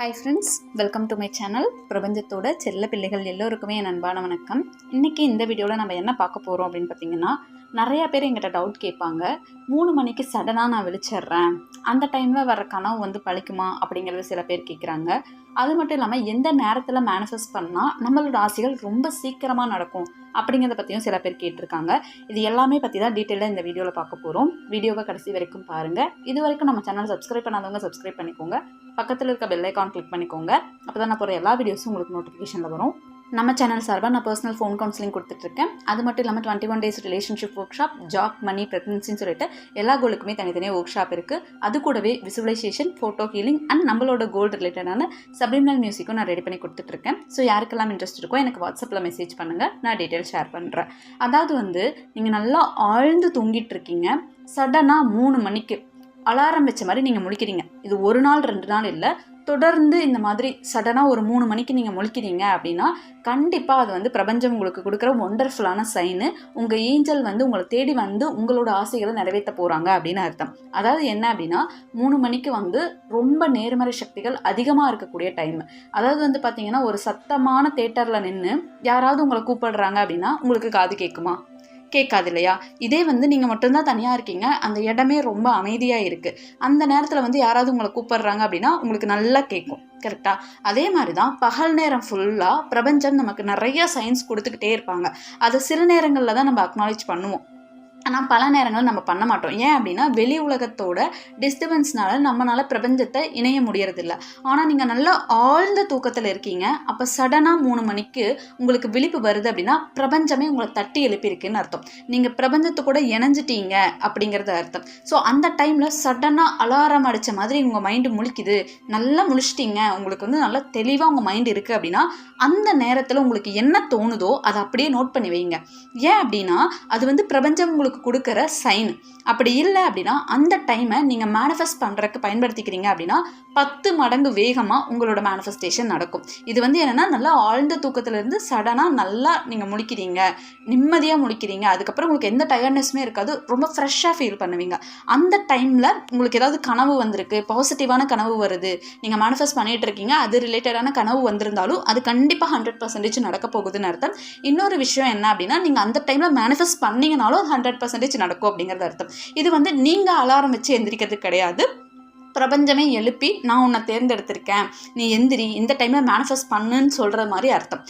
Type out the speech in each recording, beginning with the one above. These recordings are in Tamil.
Hi friends welcome to my channel பிரபஞ்சத்தோட செல்ல பிள்ளைகள் எல்லோருக்குமே என் அன்பான வணக்கம். இன்றைக்கி இந்த வீடியோவில் நம்ம என்ன பார்க்க போகிறோம் அப்படின்னு பார்த்தீங்கன்னா நிறையா பேர் எங்கிட்ட டவுட் கேட்பாங்க. மூணு மணிக்கு சடனாக நான் விழிச்சிட்றேன். அந்த டைமில் வர கனவு வந்து பழிக்குமா அப்படிங்கிறது சில பேர் கேட்குறாங்க. அது மட்டும் இல்லாமல் எந்த நேரத்தில் மேனிஃபெஸ்ட் பண்ணால் நம்மளோட ஆசைகள் ரொம்ப சீக்கிரமாக நடக்கும் அப்படிங்கிறத பற்றியும் சில பேர் கேட்டிருக்காங்க. இது எல்லாமே பற்றி தான் டீட்டெயிலாக இந்த வீடியோவில் பார்க்க போகிறோம் வீடியோவை கடைசி வரைக்கும் பாருங்கள் இது வரைக்கும் நம்ம சேனல் சப்ஸ்கிரைப் பண்ணாதவங்க சப்ஸ்கிரைப் பண்ணிக்கோங்க. பக்கத்தில் இருக்க பெல் ஐக்கான் கிளிக் பண்ணிக்கோங்க. அப்போ தான் நான் போகிற எல்லா வீடியோஸும் உங்களுக்கு நோட்டிஃபிகேஷனில் வரும். நம்ம சேனல் சார்பாக நான் பர்சனல் ஃபோன் கவுன்சிலிங் கொடுத்துட்ருக்கேன் அது மட்டும் இல்லாமல் twenty one days relationship workshop job money ப்ரெக்னன்சின்னு சொல்லிட்டு எல்லா கோலுக்குமே தனித்தனியாக ஒர்க் ஷாப் இருக்குது அது கூடவே விசுவலைசேஷன் ஃபோட்டோ ஹீலிங் அண்ட் நம்மளோட கோல் ரிலேட்டடான சப்ளிமினல் மியூசிக்கும் நான் ரெடி பண்ணி கொடுத்துட்ருக்கேன் ஸோ யாருக்கெல்லாம் இன்ட்ரெஸ்ட் இருக்கோ எனக்கு வாட்ஸ்அப்பில் மெசேஜ் பண்ணுங்கள் நான் டீட்டெயில் ஷேர் பண்ணுறேன் அதாவது வந்து நீங்கள் நல்லா ஆழ்ந்து தூங்கிட்டு இருக்கீங்க. சடனாக மூணு மணிக்கு அலாரம் வச்ச மாதிரி நீங்கள் முழிக்கிறீங்க. இது ஒரு நாள் ரெண்டு நாள் இல்லை. தொடர்ந்து இந்த மாதிரி சடனாக ஒரு மூணு மணிக்கு நீங்கள் முழிக்கிறீங்க அப்படின்னா கண்டிப்பாக அது வந்து பிரபஞ்சம் உங்களுக்கு கொடுக்குற ஒண்டர்ஃபுல்லான சைனு உங்கள் ஏஞ்சல் வந்து உங்களை தேடி வந்து உங்களோட ஆசைகளை நிறைவேற்ற போகிறாங்க அப்படின்னு அர்த்தம். அதாவது என்ன அப்படின்னா மூணு மணிக்கு வந்து ரொம்ப நேர்மறை சக்திகள் அதிகமாக இருக்கக்கூடிய டைம் அதாவது வந்து பார்த்தீங்கன்னா ஒரு சத்தமான தேட்டரில் நின்று யாராவது உங்களை கூப்பிடுறாங்க அப்படின்னா உங்களுக்கு காது கேட்குமா கேட்காது இல்லையா இதே வந்து நீங்கள் மட்டும்தான் தனியாக இருக்கீங்க. அந்த இடமே ரொம்ப அமைதியாக இருக்குது அந்த நேரத்தில் வந்து யாராவது உங்களை கூப்பிடுறாங்க அப்படின்னா உங்களுக்கு நல்லா கேட்கும். கரெக்டாக அதே மாதிரி தான் பகல் நேரம் ஃபுல்லாக பிரபஞ்சம் நமக்கு நிறைய சயின்ஸ் கொடுத்துக்கிட்டே இருப்பாங்க. அதை சிறு நேரங்களில் தான் நம்ம அக்னாலேஜ் பண்ணுவோம். ஆனால் பல நேரங்கள் நம்ம பண்ண மாட்டோம். ஏன் அப்படின்னா வெளி உலகத்தோட டிஸ்டர்பன்ஸ்னால நம்மளால் பிரபஞ்சத்தை இணைய முடியறதில்ல. ஆனால் நீங்கள் நல்லா ஆழ்ந்த தூக்கத்தில் இருக்கீங்க. அப்போ சடனாக மூணு மணிக்கு உங்களுக்கு விழிப்பு வருது அப்படின்னா பிரபஞ்சமே உங்களை தட்டி எழுப்பியிருக்குன்னு அர்த்தம். நீங்கள் பிரபஞ்சத்து கூட இணைஞ்சிட்டீங்க அப்படிங்கிறது அர்த்தம். ஸோ அந்த டைமில் சடனாக அலாரம் அடித்த மாதிரி உங்கள் மைண்டு முழிக்குது. நல்லா முழிச்சிட்டிங்க. உங்களுக்கு வந்து நல்லா தெளிவாக உங்கள் மைண்டு இருக்குது அப்படின்னா அந்த நேரத்தில் உங்களுக்கு என்ன தோணுதோ அதை அப்படியே நோட் பண்ணி வைங்க. ஏன் அப்படின்னா அது வந்து பிரபஞ்சம் உங்களுக்கு கொடுக்குற சைன் அப்படி இல்லை அப்படின்னா அந்த டைமை நீங்கள் மேனிஃபெஸ்ட் பண்ணுறதுக்கு பயன்படுத்திக்கிறீங்க அப்படின்னா பத்து மடங்கு வேகமாக உங்களோட மேனிஃபெஸ்டேஷன் நடக்கும். இது வந்து என்னென்னா நல்லா ஆழ்ந்த தூக்கத்துலேருந்து சடனாக நல்லா நீங்கள் முழிக்கிறீங்க. நிம்மதியாக முழிக்கிறீங்க. அதுக்கப்புறம் உங்களுக்கு எந்த டயர்ட்னஸுமே இருக்காது. ரொம்ப ஃப்ரெஷ்ஷாக ஃபீல் பண்ணுவீங்க. அந்த டைமில் உங்களுக்கு ஏதாவது கனவு வந்திருக்கு பாசிட்டிவான கனவு வருது நீங்கள் மேனிஃபெஸ்ட் பண்ணிகிட்டு இருக்கீங்க அது ரிலேட்டடான கனவு வந்திருந்தாலும் அது கண்டிப்பாக ஹண்ட்ரட் பர்சன்டேஜ் நடக்க போகுதுன்னு அர்த்தம். இன்னொரு விஷயம் என்ன அப்படின்னா நீங்கள் அந்த டைமில் மேனிஃபெஸ்ட் பண்ணீங்கனாலும் அது ஹண்ட்ரட் பர்சன்டேஜ் நடக்கும் அப்படிங்கிறது அர்த்தம். இது வந்து நீங்கள் அலாரம் வச்சு எந்திரிக்கிறது கிடையாது. பிரபஞ்சமே எழுப்பி நான் உன்னை தேர்ந்தெடுத்திருக்கேன். நீ எந்திரி இந்த டைமில் மேனிஃபெஸ்ட் பண்ணுன்னு சொல்கிற மாதிரி அர்த்தம்.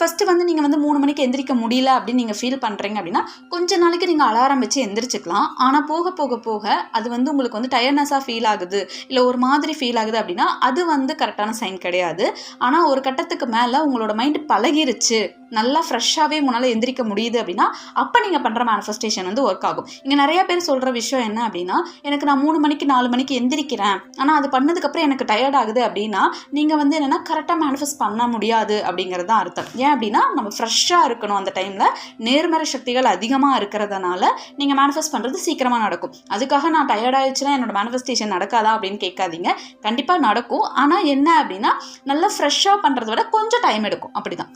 ஃபஸ்ட்டு வந்து நீங்கள் வந்து மூணு மணிக்கு எந்திரிக்க முடியல அப்படின்னு நீங்கள் ஃபீல் பண்ணுறீங்க அப்படின்னா கொஞ்ச நாளைக்கு நீங்கள் அலாரம் வச்சு எந்திரிச்சிக்கலாம். ஆனால் போக போக போக அது வந்து உங்களுக்கு வந்து டயர்னஸாக ஃபீல் ஆகுது. இல்லை ஒரு மாதிரி ஃபீல் ஆகுது அப்படின்னா அது வந்து கரெக்டான சைன் கிடையாது. ஆனால் ஒரு கட்டத்துக்கு மேலே உங்களோட மைண்டு பழகிருச்சு நல்லா ஃப்ரெஷ்ஷாகவே உங்களால் எந்திரிக்க முடியுது அப்படின்னா அப்போ நீங்கள் பண்ணுற மேனிஃபெஸ்டேஷன் வந்து ஒர்க் ஆகும். இங்கே நிறைய பேர் சொல்கிற விஷயம் என்ன அப்படின்னா எனக்கு நான் மூணு மணிக்கு நாலு மணிக்கு எந்திரிக்கிறேன். ஆனால் அது பண்ணதுக்கப்புறம் எனக்கு டயர்ட் ஆகுது அப்படின்னா நீங்கள் வந்து என்னென்னா கரெக்டாக மேனிஃபெஸ்ட் பண்ண முடியாது அப்படிங்கிறது தான் அர்த்தம். ஏன் அப்படின்னா நம்ம ஃப்ரெஷ்ஷாக இருக்கணும் அந்த டைமில் நேர்மறை சக்திகள் அதிகமாக இருக்கிறதுனால நீங்கள் மேனிஃபெஸ்ட் பண்ணுறது சீக்கிரமாக நடக்கும். அதுக்காக நான் டயர்ட் ஆயிடுச்சுன்னா என்னோட மேனிஃபெஸ்டேஷன் நடக்காதா அப்படின்னு கேட்காதீங்க. கண்டிப்பாக நடக்கும். ஆனால் என்ன அப்படின்னா நல்லா ஃப்ரெஷ்ஷாக பண்ணுறத விட கொஞ்சம் டைம் எடுக்கும். அப்படி தான்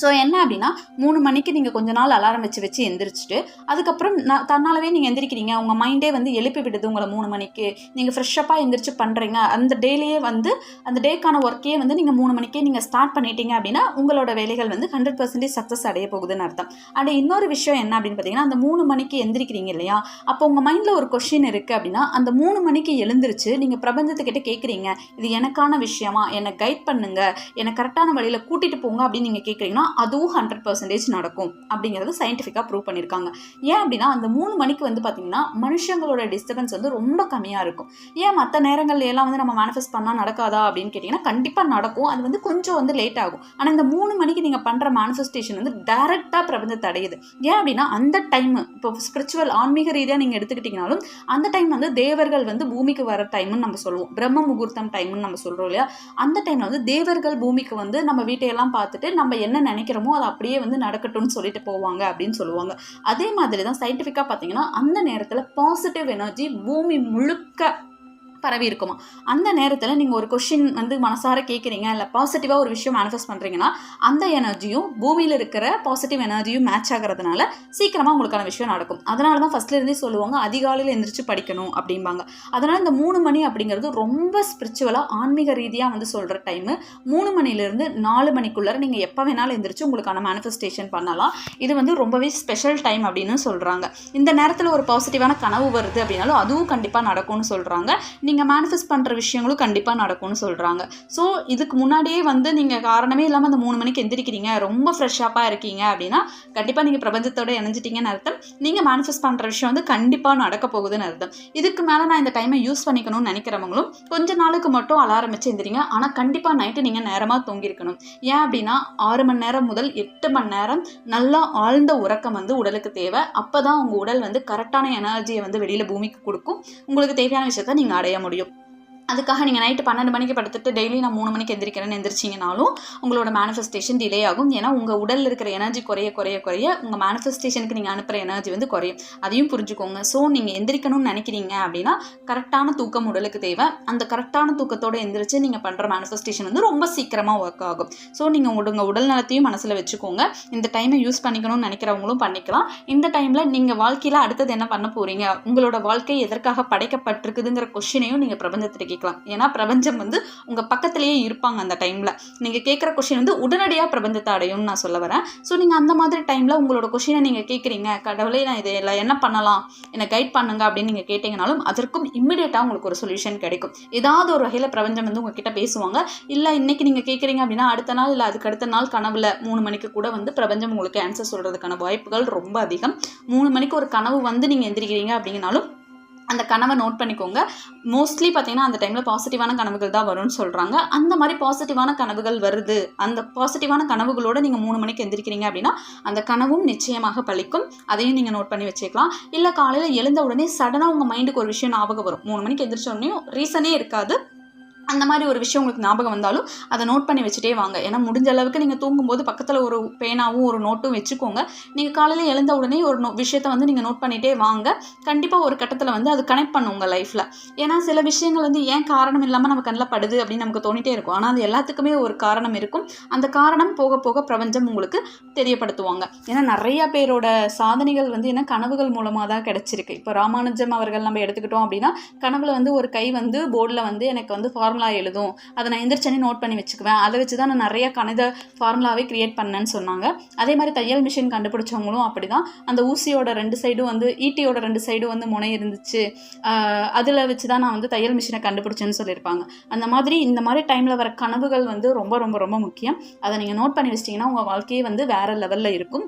ஸோ என்ன அப்படின்னா மூணு மணிக்கு நீங்கள் கொஞ்ச நாள் அலாரம் வச்சு வச்சு எந்திரிச்சிட்டு அதுக்கப்புறம் நான் தன்னாலவே நீங்கள் எந்திரிக்கிறீங்க. உங்கள் மைண்டே வந்து எழுப்பி விடுது உங்களை மூணு மணிக்கு. நீங்கள் ஃப்ரெஷ்ஷப்பாக எந்திரிச்சு பண்ணுறீங்க அந்த டேலேயே வந்து அந்த டேக்கான ஒர்க்கே வந்து நீங்கள் மூணு மணிக்கே நீங்கள் ஸ்டார்ட் பண்ணிட்டீங்க அப்படின்னா உங்களோட வேலைகள் வந்து ஹண்ட்ரட் பர்சன்டேஜ் சக்ஸஸ் அடைய போகுதுன்னு அர்த்தம். அண்ட் இன்னொரு விஷயம் என்ன அப்படின்னு பார்த்தீங்கன்னா அந்த மூணு மணிக்கு எந்திரிக்கிறீங்க இல்லையா? அப்போ உங்கள் மைண்டில் ஒரு கொஷின் இருக்குது அப்படின்னா அந்த மூணு மணிக்கு எழுந்திரிச்சு நீங்கள் பிரபஞ்சத்துக்கிட்ட கேட்குறீங்க இது எனக்கான விஷயமா? என்னை கைட் பண்ணுங்க. என்னை கரெக்டான வழியில் கூட்டிகிட்டு போங்க அப்படின்னு நீங்கள் கேட்குறீங்கன்னா அதுவும் ஹண்ட்ரட் பர்சன்டேஜ் நடக்கும் அப்படிங்கிறது சயின்டிஃபிக்காக ப்ரூவ் பண்ணியிருக்காங்க. ஏன் அப்படின்னா அந்த மூணு மணிக்கு வந்து பார்த்திங்கன்னா மனுஷங்களோட டிஸ்டர்பன்ஸ் வந்து ரொம்ப கம்மியாக இருக்கும். ஏன் மற்ற நேரங்கள்ல எல்லாம் வந்து நம்ம மேனிஃபெஸ்ட் பண்ணால் நடக்காதா அப்படின்னு கேட்டிங்கன்னா கண்டிப்பாக நடக்கும். அது வந்து கொஞ்சம் வந்து லேட் ஆகும். ஆனால் இந்த மூணு மணிக்கு நீங்கள் பண்ணுற மேனிஃபெஸ்டேஷன் வந்து டேரெக்டாக பிரபஞ்சத்தை அடையுது. ஏன் அப்படின்னா அந்த டைம் இப்போ ஸ்பிரிச்சுவல் ஆன்மீக ரீதியாக நீங்கள் எடுத்துக்கிட்டிங்கனாலும் அந்த டைம் வந்து தேவர்கள் வந்து பூமிக்கு வர டைம்னு நம்ம சொல்லுவோம். பிரம்ம முகூர்த்தம் டைம்னு நம்ம சொல்கிறோம் இல்லையா? அந்த டைமில் வந்து தேவர்கள் பூமிக்கு வந்து நம்ம வீட்டையெல்லாம் பார்த்துட்டு நம்ம என்ன நினைக்கிறோமோ அது அப்படியே வந்து நடக்கட்டும்னு சொல்லிட்டு போவாங்க அப்படின்னு சொல்லுவாங்க. அதே மாதிரி தான் சயின்டிஃபிக்காக பார்த்தீங்கன்னா அந்த நேரத்தில் பாசிட்டிவ் எனர்ஜி பூமி முழுக்க பரவி இருக்குமா? அந்த நேரத்தில் நீங்கள் ஒரு கொஷின் வந்து மனசார கேட்குறீங்க இல்லை பாசிட்டிவாக ஒரு விஷயம் மேனிஃபெஸ்ட் பண்ணுறீங்கன்னா அந்த எனர்ஜியும் பூமியில் இருக்கிற பாசிட்டிவ் எனர்ஜியும் மேட்ச் ஆகிறதுனால சீக்கிரமாக உங்களுக்கான விஷயம் நடக்கும். அதனால தான் ஃபஸ்ட்லேருந்தே சொல்லுவாங்க அதிகாலையில் எந்திரிச்சு படிக்கணும் அப்படிம்பாங்க. அதனால் இந்த மூணு மணி அப்படிங்கிறது ரொம்ப ஸ்பிரிச்சுவலாக ஆன்மீக ரீதியாக வந்து சொல்கிற டைமு மூணு மணிலேருந்து நாலு மணிக்குள்ளே நீங்கள் எப்போ வேணாலும் எந்திரிச்சு உங்களுக்கான மேனிஃபெஸ்டேஷன் பண்ணலாம். இது வந்து ரொம்பவே ஸ்பெஷல் டைம் அப்படின்னு சொல்கிறாங்க இந்த நேரத்தில் ஒரு பாசிட்டிவான கனவு வருது அப்படின்னாலும் அதுவும் கண்டிப்பாக நடக்கும்னு சொல்கிறாங்க நீங்கள் மேனிஃபெஸ்ட் பண்ணுற விஷயங்களும் கண்டிப்பாக நடக்கும்னு சொல்கிறாங்க ஸோ இதுக்கு முன்னாடியே வந்து நீங்கள் காரணமே இல்லாமல் அந்த மூணு மணிக்கு எந்திரிக்கிறீங்க ரொம்ப ஃப்ரெஷ்ஷாப்பாக இருக்கீங்க அப்படின்னா கண்டிப்பாக நீங்கள் பிரபஞ்சத்தோட இணைஞ்சிட்டீங்கன்னு அர்த்தம். நீங்கள் மேனிஃபெஸ்ட் பண்ணுற விஷயம் வந்து கண்டிப்பாக நடக்க போகுதுன்னு அர்த்தம். இதுக்கு மேலே நான் இந்த டைமை யூஸ் பண்ணிக்கணும்னு நினைக்கிறவங்களும் கொஞ்ச நாளுக்கு மட்டும் அலாரம் வச்சு எந்திரிங்க. ஆனால் கண்டிப்பாக நைட்டு நீங்கள் நேரமாக தூங்கியிருக்கணும். ஏன் அப்படின்னா ஆறு மணி நேரம் முதல் எட்டு மணி நேரம் நல்லா ஆழ்ந்த உறக்கம் வந்து உடலுக்கு தேவை. அப்போ தான் உங்கள் உடல் வந்து கரெக்டான எனர்ஜியை வந்து வெளியில் பூமிக்கு கொடுக்கும். உங்களுக்கு தேவையான விஷயத்த நீங்கள் அடைய முடியும். அதுக்காக நீங்கள் நைட்டு பன்னெண்டு மணிக்கு படுத்துட்டு டெய்லி நான் மூணு மணிக்கு எந்திரிக்கிறேன்னு எந்திரிச்சிங்கனாலும் உங்களோட மேனிஃபெஸ்டேஷன் டிலே ஆகும். ஏன்னா உங்கள் உடலில் இருக்கிற எனர்ஜி குறைய குறைய குறைய உங்கள் மேனிஃபெஸ்டேஷனுக்கு நீங்கள் அனுப்புகிற எனர்ஜி வந்து குறையும். அதையும் புரிஞ்சுக்கோங்க. ஸோ நீங்கள் எந்திரிக்கணும்னு நினைக்கிறீங்க அப்படின்னா கரெக்டான தூக்கம் உடலுக்கு தேவை. அந்த கரெக்டான தூக்கத்தோடு எந்திரிச்சு நீங்கள் பண்ணுற மேனிஃபெஸ்டேஷன் வந்து ரொம்ப சீக்கிரமாக ஒர்க் ஆகும். ஸோ நீங்கள் உங்கள் உடல் நலத்தையும் மனசில் வச்சுக்கோங்க. இந்த டைமை யூஸ் பண்ணிக்கணும்னு நினைக்கிறவங்களும் பண்ணிக்கலாம். இந்த டைமில் நீங்கள் வாழ்க்கையில் அடுத்தது என்ன பண்ண போகிறீங்க உங்களோட வாழ்க்கை எதற்காக படைக்கப்பட்டிருக்குதுங்கிற கொஷினையும் நீங்கள் பிரபஞ்சத்திற்கு பண்ணிக்கலாம் ஏன்னா பிரபஞ்சம் வந்து உங்கள் பக்கத்துலேயே இருப்பாங்க அந்த டைமில் நீங்கள் கேட்குற கொஷின் வந்து உடனடியாக பிரபஞ்சத்தை அடையும்னு நான் சொல்ல வரேன். ஸோ நீங்கள் அந்த மாதிரி டைமில் உங்களோட கொஷினை நீங்கள் கேட்குறீங்க. கடவுளே நான் இதை எல்லாம் என்ன பண்ணலாம்? என்னை கைட் பண்ணுங்க அப்படின்னு நீங்கள் கேட்டிங்கனாலும் அதற்கும் இம்மிடியேட்டாக உங்களுக்கு ஒரு சொல்யூஷன் கிடைக்கும். ஏதாவது ஒரு வகையில் பிரபஞ்சம் வந்து உங்ககிட்ட பேசுவாங்க. இல்லை இன்னைக்கு நீங்கள் கேட்குறீங்க அப்படின்னா அடுத்த நாள் இல்லை அதுக்கு அடுத்த நாள் கனவுல மூணு மணிக்கு கூட வந்து பிரபஞ்சம் உங்களுக்கு ஆன்சர் சொல்கிறதுக்கான வாய்ப்புகள் ரொம்ப அதிகம். மூணு மணிக்கு ஒரு கனவு வந்து நீங்கள் எந்திரிக்கிறீங்க அப்படிங்கனாலும் அந்த கனவை நோட் பண்ணிக்கோங்க. மோஸ்ட்லி பார்த்தீங்கன்னா அந்த டைமில் பாசிட்டிவான கனவுகள் தான் வரும்னு சொல்கிறாங்க அந்த மாதிரி பாசிட்டிவான கனவுகள் வருது. அந்த பாசிட்டிவான கனவுகளோடு நீங்கள் மூணு மணிக்கு எந்திரிக்கிறீங்க அப்படின்னா அந்த கனவும் நிச்சயமாக பழிக்கும் அதையும் நீங்கள் நோட் பண்ணி வச்சுக்கலாம். இல்லை காலையில் எழுந்த உடனே சடனாக உங்கள் மைண்டுக்கு ஒரு விஷயம் ஞாபகம் வரும். மூணு மணிக்கு எந்திரிச்ச உடனே ரீசனே இருக்காது. அந்த மாதிரி ஒரு விஷயம் உங்களுக்கு ஞாபகம் வந்தாலும் அதை நோட் பண்ணி வச்சுட்டே வாங்க. ஏன்னா முடிஞ்ச அளவுக்கு நீங்கள் தூங்கும்போது பக்கத்தில் ஒரு பேனாவும் ஒரு நோட்டும் வச்சுக்கோங்க. நீங்கள் காலையில் எழுந்த உடனே ஒரு நோ விஷயத்தை வந்து நீங்கள் நோட் பண்ணிகிட்டே வாங்க. கண்டிப்பாக ஒரு கட்டத்தில் வந்து அது கனெக்ட் பண்ணும் உங்கள் லைஃப்பில் ஏன்னா சில விஷயங்கள் வந்து ஏன் காரணம் இல்லாமல் நம்ம கண்ணில் படுது அப்படின்னு நமக்கு தோணிட்டே இருக்கும். ஆனால் அது எல்லாத்துக்குமே ஒரு காரணம் இருக்கும். அந்த காரணம் போக போக பிரபஞ்சம் உங்களுக்கு தெரியப்படுத்துவாங்க. ஏன்னா நிறைய பேரோட சாதனைகள் வந்து என்ன கனவுகள் மூலமாக தான் கிடச்சிருக்கு. இப்போ ராமானுஜம் அவர்கள் நம்ம எடுத்துக்கிட்டோம் அப்படின்னா கனவுல வந்து ஒரு கை வந்து போர்டில் வந்து எனக்கு வந்து ஃபார்முலா எழுதும். அதை நான் எந்திரிச்சனே நோட் பண்ணி வச்சுக்குவேன். அதை வச்சு தான் நான் நிறைய கணித ஃபார்முலாவே கிரியேட் பண்ணேன்னு சொன்னாங்க. அதே மாதிரி தையல் மிஷின் கண்டுபிடிச்சவங்களும் அப்படி தான் அந்த ஊசியோட ரெண்டு சைடும் வந்து ஈட்டியோட ரெண்டு சைடும் வந்து முனை இருந்துச்சு. அதில் வச்சு தான் நான் வந்து தையல் மிஷினை கண்டுபிடிச்சேன்னு சொல்லியிருப்பாங்க. அந்த மாதிரி இந்த மாதிரி டைமில் வர கனவுகள் வந்து ரொம்ப ரொம்ப ரொம்ப முக்கியம். அதை நீங்கள் நோட் பண்ணி வச்சிட்டிங்கன்னா உங்கள் வாழ்க்கையே வந்து வேறு லெவலில் இருக்கும்.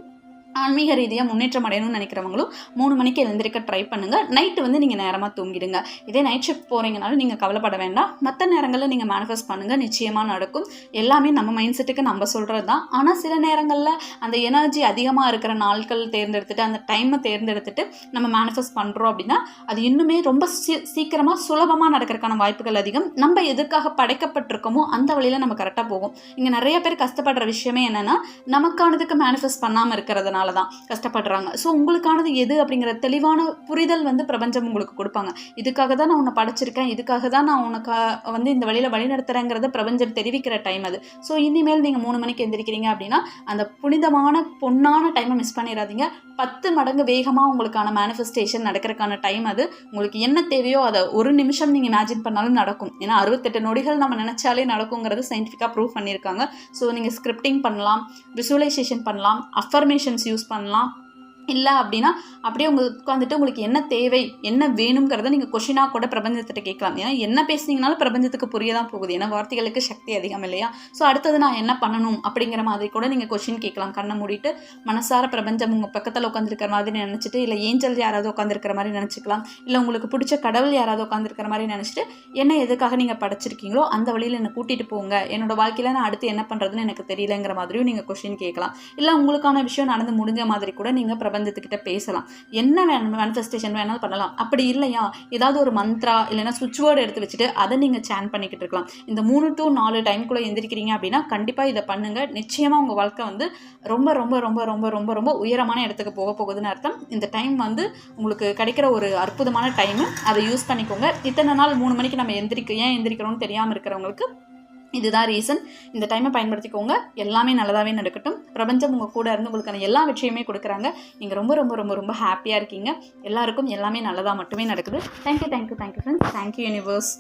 ஆன்மீக ரீதியாக முன்னேற்றம் அடையணும்னு நினைக்கிறவங்களும் மூணு மணிக்கு எழுந்திருக்க ட்ரை பண்ணுங்கள் நைட்டு வந்து நீங்கள் நேரமாக தூங்கிடுங்க. இதே நைட் ஷிஃப்ட் போகிறீங்கனாலும் நீங்கள் கவலைப்பட வேண்டாம். மற்ற நேரங்களில் நீங்கள் மேனிஃபெஸ்ட் பண்ணுங்கள் நிச்சயமாக நடக்கும். எல்லாமே நம்ம மைண்ட் செட்டுக்கு நம்ம சொல்கிறது தான் ஆனால் சில நேரங்களில் அந்த எனர்ஜி அதிகமாக இருக்கிற நாட்கள் தேர்ந்தெடுத்துட்டு அந்த டைமை தேர்ந்தெடுத்துட்டு நம்ம மேனிஃபெஸ்ட் பண்ணுறோம் அப்படின்னா அது இன்னுமே ரொம்ப சீ சீக்கிரமாக சுலபமாக நடக்கிறதுக்கான வாய்ப்புகள் அதிகம். நம்ம எதுக்காக படைக்கப்பட்டிருக்கோமோ அந்த வழியில் நம்ம கரெக்டாக போகும். இங்கே நிறைய பேர் கஷ்டப்படுற விஷயமே என்னென்னா நமக்கானதுக்கு மேனிஃபெஸ்ட் பண்ணாமல் இருக்கிறதுனால தான் கஷ்டப்படுறாங்க. ஸோ உங்களுக்கானது எது அப்படிங்கிற தெளிவான புரிதல் வந்து பிரபஞ்சம் உங்களுக்கு கொடுப்பாங்க. இதுக்காக தான் நான் உன்னை படைச்சிருக்கேன். இதுக்காக தான் நான் உனக்கு வந்து இந்த வழியில் வழிநடத்துகிறேங்கிறத பிரபஞ்சம் தெரிவிக்கிற டைம் அது. ஸோ இனிமேல் நீங்கள் மூணு மணிக்கு எந்திரிக்கிறீங்க அப்படின்னா அந்த புனிதமான பொன்னான டைமை மிஸ் பண்ணிடாதீங்க. பத்து மடங்கு வேகமாக உங்களுக்கான மேனிஃபெஸ்டேஷன் நடக்கிறதுக்கான டைம் அது. உங்களுக்கு என்ன தேவையோ அதை ஒரு நிமிஷம் நீங்கள் இமேஜின் பண்ணாலும் நடக்கும். ஏன்னா அறுபத்தெட்டு நொடிகள் நம்ம நினச்சாலே நடக்குங்கிறது சயின்டிஃபிக்காக ப்ரூவ் பண்ணியிருக்காங்க. ஸோ நீங்கள் ஸ்கிரிப்டிங் பண்ணலாம் விசுவலைசேஷன் பண்ணலாம் அஃபர்மேஷன்ஸ் யூஸ் பண்ணலாம். இல்லை அப்படின்னா அப்படியே உங்களுக்கு உட்காந்துட்டு உங்களுக்கு என்ன தேவை என்ன வேணுங்கிறத நீங்கள் கொஷினாக கூட பிரபஞ்சத்திட்ட கேட்கலாம். ஏன்னா என்ன பேசுனீங்கனாலும் பிரபஞ்சத்துக்கு புரிய தான் போகுது. ஏன்னா வார்த்தைகளுக்கு சக்தி அதிகம் இல்லையா? ஸோ அடுத்தது நான் என்ன பண்ணணும் அப்படிங்கிற மாதிரி கூட நீங்கள் கொஷின் கேட்கலாம். கண்ணை மூடிட்டு மனசார பிரபஞ்சம் உங்கள் பக்கத்தில் உட்காந்துருக்கிற மாதிரி நினச்சிட்டு இல்லை ஏஞ்சல் யாராவது உட்காந்துருக்கிற மாதிரி நினச்சிக்கலாம். இல்லை உங்களுக்கு பிடிச்ச கடவுள் யாராவது உட்காந்துருக்கிற மாதிரி நினச்சிட்டு என்ன எதுக்காக நீங்கள் படைச்சிருக்கீங்களோ அந்த வழியில் என்னை கூட்டிகிட்டு போங்க. என்னோட வாழ்க்கையில் நான் அடுத்து என்ன பண்ணுறதுன்னு எனக்கு தெரியலங்கிற மாதிரியும் நீங்கள் கொஷின் கேட்கலாம். இல்லை உங்களுக்கான விஷயம் நடந்து முடிஞ்ச மாதிரி கூட நீங்கள் பிரபஞ்சத்துக்கிட்ட பேசலாம். என்ன மேனிஃபெஸ்டேஷன் வேணாலும் பண்ணலாம். அப்படி இல்லையா? ஏதாவது ஒரு மந்த்ரா இல்லைன்னா சுவிட்ச் வேர்டு எடுத்து வச்சுட்டு அதை நீங்கள் சேன் பண்ணிக்கிட்டு இருக்கலாம். இந்த மூணு டு நாலு டைம்குள்ளே எந்திரிக்கிறீங்க அப்படின்னா கண்டிப்பாக இதை பண்ணுங்கள் நிச்சயமாக உங்கள் வாழ்க்கை வந்து ரொம்ப ரொம்ப ரொம்ப ரொம்ப ரொம்ப ரொம்ப உயரமான இடத்துக்கு போக போகுதுன்னு அர்த்தம். இந்த டைம் வந்து உங்களுக்கு கிடைக்கிற ஒரு அற்புதமான டைமு அதை யூஸ் பண்ணிக்கோங்க. இத்தனை நாள் மூணு மணிக்கு நம்ம எந்திரிக்க ஏன் எந்திரிக்கிறோம்னு தெரியாமல் இருக்கிறவங்களுக்கு இதுதான் ரீசன் இந்த டைமை பயன்படுத்திக்கோங்க. எல்லாமே நல்லதாகவே நடக்கட்டும். பிரபஞ்சம் உங்கள் கூட இருந்து உங்களுக்கான எல்லா விஷயமே கொடுக்குறாங்க. நீங்கள் ரொம்ப ரொம்ப ரொம்ப ரொம்ப ஹாப்பியாக இருக்கீங்க. எல்லாருக்கும் எல்லாமே நல்லதாக மட்டுமே நடக்குது. Thank you thank you thank you friends thank you universe